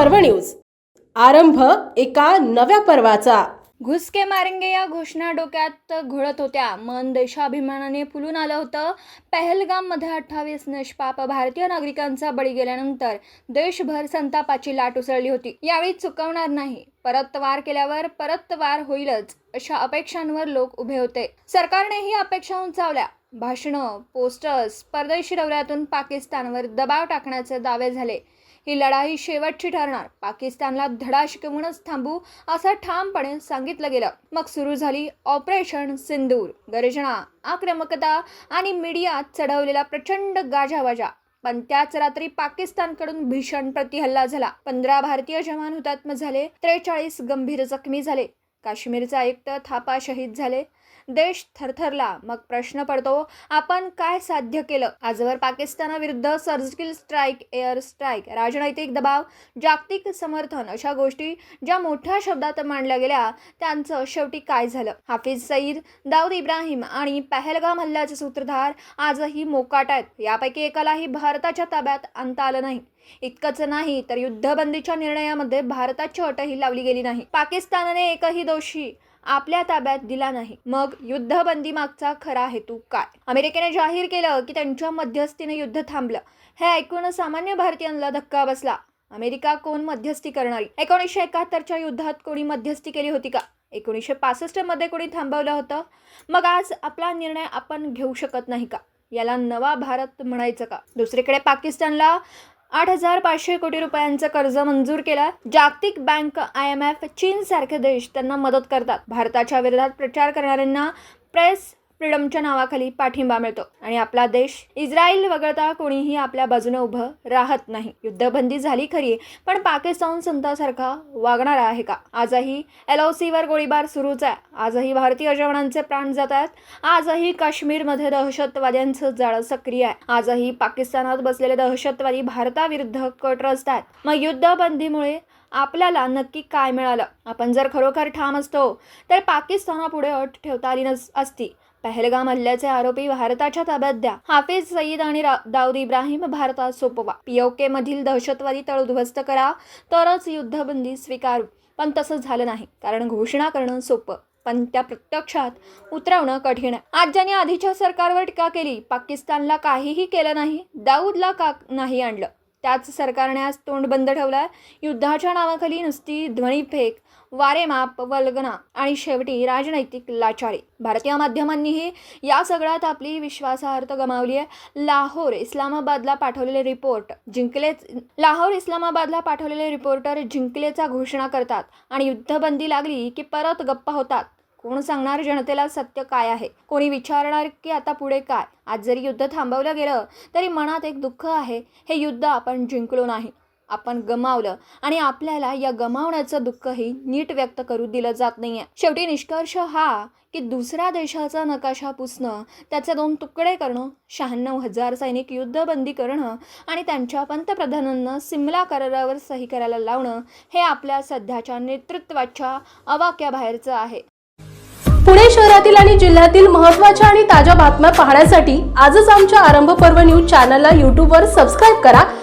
पर्व न्यूज. आरंभ एका नव्या पर्वाचा. घुसके मारेंगे या घोषणा डोक्यात घोळत होत्या. मन देशाभिमानाने फुलून आलं होतं. पहलगाममध्ये अठ्ठावीस निष्पाप भारतीय नागरिकांचा बळी गेल्यानंतर देशभर संतापाची लाट उसळली होती. यावेळी चुकवणार नाही. परत वार केल्यावर परत वार होईलच अशा अपेक्षांवर लोक उभे होते. सरकारने ही अपेक्षा उंचावल्या. भाषणं पोस्टर्स परदेशी दौऱ्यातून पाकिस्तानवर दबाव टाकण्याचे दावे झाले. ही लढाई शेवटची ठरणार. पाकिस्तानला धडा शिकवूनच थांबू असं ठामपणे सांगितलं गेलं. मग सुरू झाली ऑपरेशन सिंदूर. गर्जना आक्रमकता आणि मीडियात चढवलेला प्रचंड गाजावाजा. पण त्याच रात्री पाकिस्तानकडून भीषण प्रतिहल्ला झाला. पंधरा भारतीय जवान हुतात्मा झाले त्रेचाळीस गंभीर जखमी झाले. काश्मीरचा आयुक्त थापा शहीद झाले. देश थरथरला. मग प्रश्न पडतो आपण काय साध्य केलं? आजवर पाकिस्तानाविरुद्ध सर्जिकल स्ट्राईक एअर स्ट्राईक राजनैतिक दबाव जागतिक समर्थन अशा गोष्टी ज्या मोठ्या शब्दात मांडल्या गेल्या त्यांचं शेवटी काय झालं? हाफिज सईद दाऊद इब्राहिम आणि पहलगाम हल्ल्याचे सूत्रधार आजही मोकाट आहेत. यापैकी एकालाही भारताच्या ताब्यात आणता आलं नाही. इतकंच नाही तर युद्धबंदीच्या निर्णयामध्ये भारताची अटही लावली गेली नाही. पाकिस्तानने एकही दोषी आपल्या ताब्यात दिला नाही. मग युद्धबंदी मागचा खरा हेतू काय? अमेरिकेने जाहीर केलं की त्यांच्या मध्यस्थीने युद्ध थांबलं. हे ऐकून सामान्य भारतीयांना धक्का बसला. अमेरिका कोण मध्यस्थी करणारी? एकोणीसशे एकाहत्तरच्या युद्धात कोणी मध्यस्थी केली होती का? एकोणीसशे पासष्टमध्ये कोणी थांबवलं होतं? मग आज आपला निर्णय आपण घेऊ शकत नाही का? याला नवा भारत म्हणायचं का? दुसरीकडे पाकिस्तानला आठ हजार पाचशे कोटी रुपयांचं कर्ज मंजूर केलं. जागतिक बँक आय एम एफ चीन सारखे देश त्यांना मदत करतात. भारताच्या विरोधात प्रचार करणाऱ्यांना प्रेस फ्रीडमच्या नावाखाली पाठिंबा मिळतो. आणि आपला देश इस्रायल वगळता कोणीही आपल्या बाजूने उभं राहत नाही. युद्धबंदी झाली खरी पण पाकिस्तान संतासारखा वागणारा आहे का? आजही एल ओ सीवर गोळीबार सुरूच आहे. आजही भारतीय जवानांचे प्राण जात आहेत. आजही काश्मीरमध्ये दहशतवाद्यांचं जाळं सक्रिय आहे. आजही पाकिस्तानात बसलेले दहशतवादी भारताविरुद्ध कट रचत आहेत. मग युद्धबंदीमुळे आपल्याला नक्की काय मिळालं? आपण जर खरोखर ठाम असतो तर पाकिस्तानापुढे अट ठेवता आली नस असती. पहलगाम हल्ल्याचे आरोपी भारताच्या ताब्यात द्या. हाफिज सईद आणि रा- दाऊद इब्राहिम भारतात सोपवा. पीओके मधील दहशतवादी तळ उद्ध्वस्त करा तरच युद्धबंदी स्वीकारू. पण तसं झालं नाही कारण घोषणा करणं सोपं. पण त्या प्रत्यक्षात उतरवणं कठीण आहे. आज ज्यांनी आधीच्या सरकारवर टीका केली. पाकिस्तानला काहीही केलं नाही दाऊदला का नाही आणलं? त्याच सरकारने आज तोंड बंद ठेवलं युद्धाच्या नावाखाली नुसती ध्वनीफेक वारेमाप वल्गना आणि शेवटी राजनैतिक लाचारी. भारतीय माध्यमांनीही या सगळ्यात आपली विश्वासार्हता गमावली आहे. लाहोर इस्लामाबादला पाठवलेले रिपोर्ट जिंकले लाहोर इस्लामाबादला पाठवलेले रिपोर्टर जिंकलेचा घोषणा करतात आणि युद्धबंदी लागली की परत गप्पा होतात. कोण सांगणार जनतेला सत्य काय आहे? कोणी विचारणार की आता पुढे काय? आज जरी युद्ध थांबवलं गेलं तरी मनात एक दुःख आहे हे युद्ध आपण जिंकलो नाही. आपण गमावलं. आणि आपल्याला या गमावण्याचं दुःखही नीट व्यक्त करू दिलं जात नाहीये. शेवटी निष्कर्ष हा की दुसऱ्या देशाचा नकाशा पुसणं त्याचे दोन तुकडे करणं शहाण्णव हजार सैनिक युद्धबंदी करणं आणि त्यांच्या पंतप्रधानांना सिमला करारावर सही करायला लावणं हे आपल्या सध्याच्या नेतृत्वाच्या अवाक्याबाहेरचं आहे. पुणे शहरातील आणि जिल्ह्यातील महत्त्वाच्या आणि ताज्या बातम्या पाहण्यासाठी आजच आमच्या आरंभ पर्व न्यूज चॅनलला यूट्यूबवर सबस्क्राईब करा.